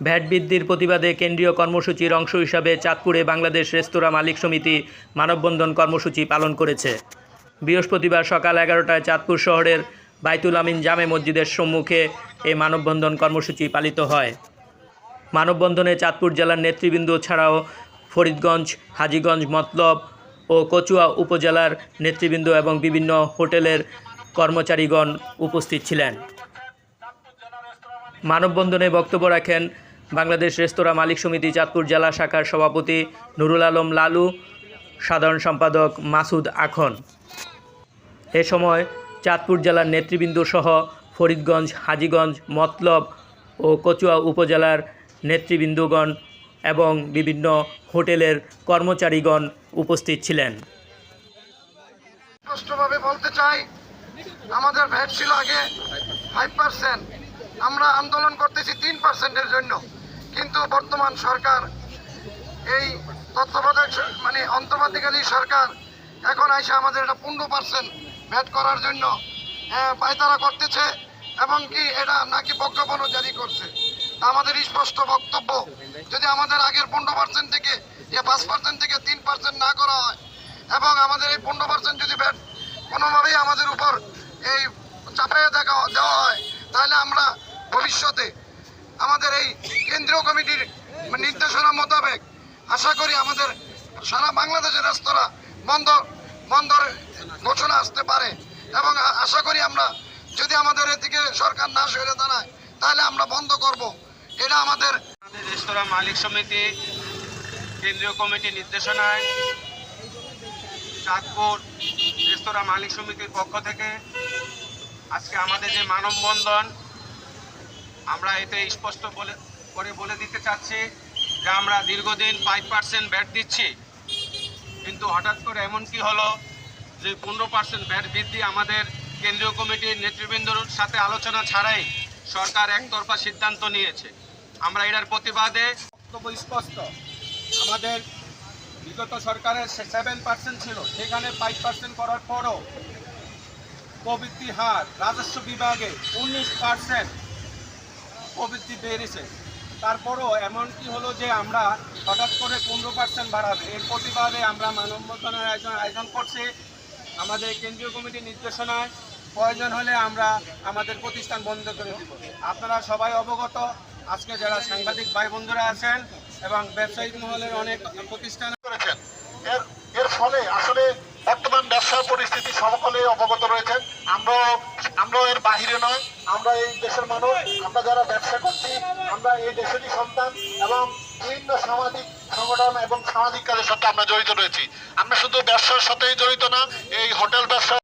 VAT বৃদ্ধির প্রতিবাদে কেন্দ্রীয় কর্মসূচির অংশ হিসাবে চাঁদপুরে বাংলাদেশ রেস্তোরাঁ মালিক সমিতি মানববন্ধন কর্মসূচি পালন করেছে। বৃহস্পতিবার সকাল এগারোটায় চাঁদপুর শহরের বাইতুল আমিন জামে মসজিদের সম্মুখে এই মানববন্ধন কর্মসূচি পালিত হয়। মানববন্ধনে চাঁদপুর জেলার নেতৃবৃন্দ ছাড়াও ফরিদগঞ্জ, হাজীগঞ্জ, মতলব ও কচুয়া উপজেলার নেতৃবৃন্দ এবং বিভিন্ন হোটেলের কর্মচারীগণ উপস্থিত ছিলেন। মানববন্ধনে বক্তব্য রাখেন বাংলাদেশ রেস্তোরাঁ মালিক সমিতি চাঁদপুর জেলা শাখার সভাপতি নুরুল আলম লালু, সাধারণ সম্পাদক মাসুদ আখন। এ সময় চাঁদপুর জেলার নেতৃবৃন্দ সহ ফরিদগঞ্জ, হাজীগঞ্জ, মতলব ও কচুয়া উপজেলার নেতৃবৃন্দগণ এবং বিভিন্ন হোটেলের কর্মচারীগণ উপস্থিত ছিলেন। স্পষ্টভাবে বলতে চাই, আমাদের ভ্যাট ছিল আগে ফাইভ পার্সেন্ট আমরা আন্দোলন করতেছি তিন পার্সেন্টের জন্য। কিন্তু বর্তমান সরকার এই তত্ত্বাবধায়ক মানে অন্তর্বর্তীকালীন সরকার এখন আইসা আমাদের এটা পনেরো পার্সেন্ট ভ্যাট করার জন্য আহ, পায়তারা করতেছে এবং কি এটা নাকি প্রজ্ঞাপনও জারি করছে। আমাদের স্পষ্ট বক্তব্য যদি আমাদের আগের পনেরো পার্সেন্ট থেকে ইয়ে পাঁচ পার্সেন্ট থেকে তিন পার্সেন্ট না করা হয় এবং আমাদের এই পনেরো পার্সেন্ট যদি ভ্যাট কোনোভাবেই আমাদের উপর এই চাপাইয়ে দেখা দেওয়া হয় তাহলে আমরা ভবিষ্যতে আমাদের এই কেন্দ্রীয় কমিটির নির্দেশনা মোতাবেক আশা করি আমাদের সারা বাংলাদেশের রেস্তোরাঁ বন্ধ, বন্ধর ঘোষণা আসতে পারে। এবং আশা করি আমরা যদি আমাদের এদিকে সরকার না সরে দাঁড়ায়, তাহলে আমরা বন্ধ করব। এটা আমাদের রেস্তোরাঁ মালিক সমিতি, কেন্দ্রীয় কমিটির নির্দেশনায় চাঁদপুর রেস্তোরাঁ মালিক সমিতির পক্ষ থেকে আজকে আমাদের যে মানববন্ধন আমরা এতে স্পষ্ট বলে, করে বলে দিতে চাচ্ছি যে আমরা দীর্ঘদিন ফাইভ পার্সেন্ট ব্যাট দিচ্ছি। কিন্তু হঠাৎ করে এমন কি হলো যে পনেরো পার্সেন্ট ব্যাট বৃদ্ধি আমাদের কেন্দ্রীয় কমিটির নেতৃবৃন্দর সাথে আলোচনা ছাড়াই সরকার একতরফা সিদ্ধান্ত নিয়েছে। আমরা এটার প্রতিবাদে বক্তব্য স্পষ্ট। আমাদের বিগত সরকারের সেভেন পার্সেন্ট ছিল, সেখানে ফাইভ পার্সেন্ট করার পরও প্রবৃত্তি হার রাজস্ব বিভাগে উনিশ পার্সেন্ট প্রবৃত্তি বেড়েছে। তারপরও এমন কি হলো যে আমরা হঠাৎ করে পনেরো পার্সেন্ট বাড়াবে। এর প্রতিবাদে আমরা মানববন্ধনের আয়োজন আয়োজন করছি। আমাদের কেন্দ্রীয় কমিটির নির্দেশনায় প্রয়োজন হলে আমরা আমাদের প্রতিষ্ঠান বন্ধ করে দিব। আপনারা সবাই অবগত। আজকে যারা সাংবাদিক ভাই বন্ধুরা আছেন এবং ব্যবসায়িক মহলের অনেক প্রতিষ্ঠান করেছেন, এর এর ফলে আসলে বর্তমান ব্যবসার পরিস্থিতি সকলে অবগত রয়েছেন। আমরাও আমরাও এর বাহিরে নয়, আমরা এই দেশের মানুষ, আমরা যারা ব্যবসা করছি, আমরা এই দেশেরই সন্তান এবং বিভিন্ন সামাজিক সংগঠন এবং সামাজিক কাজের সাথে আমরা জড়িত রয়েছি। আমরা শুধু ব্যবসার সাথেই জড়িত না, এই হোটেল ব্যবসা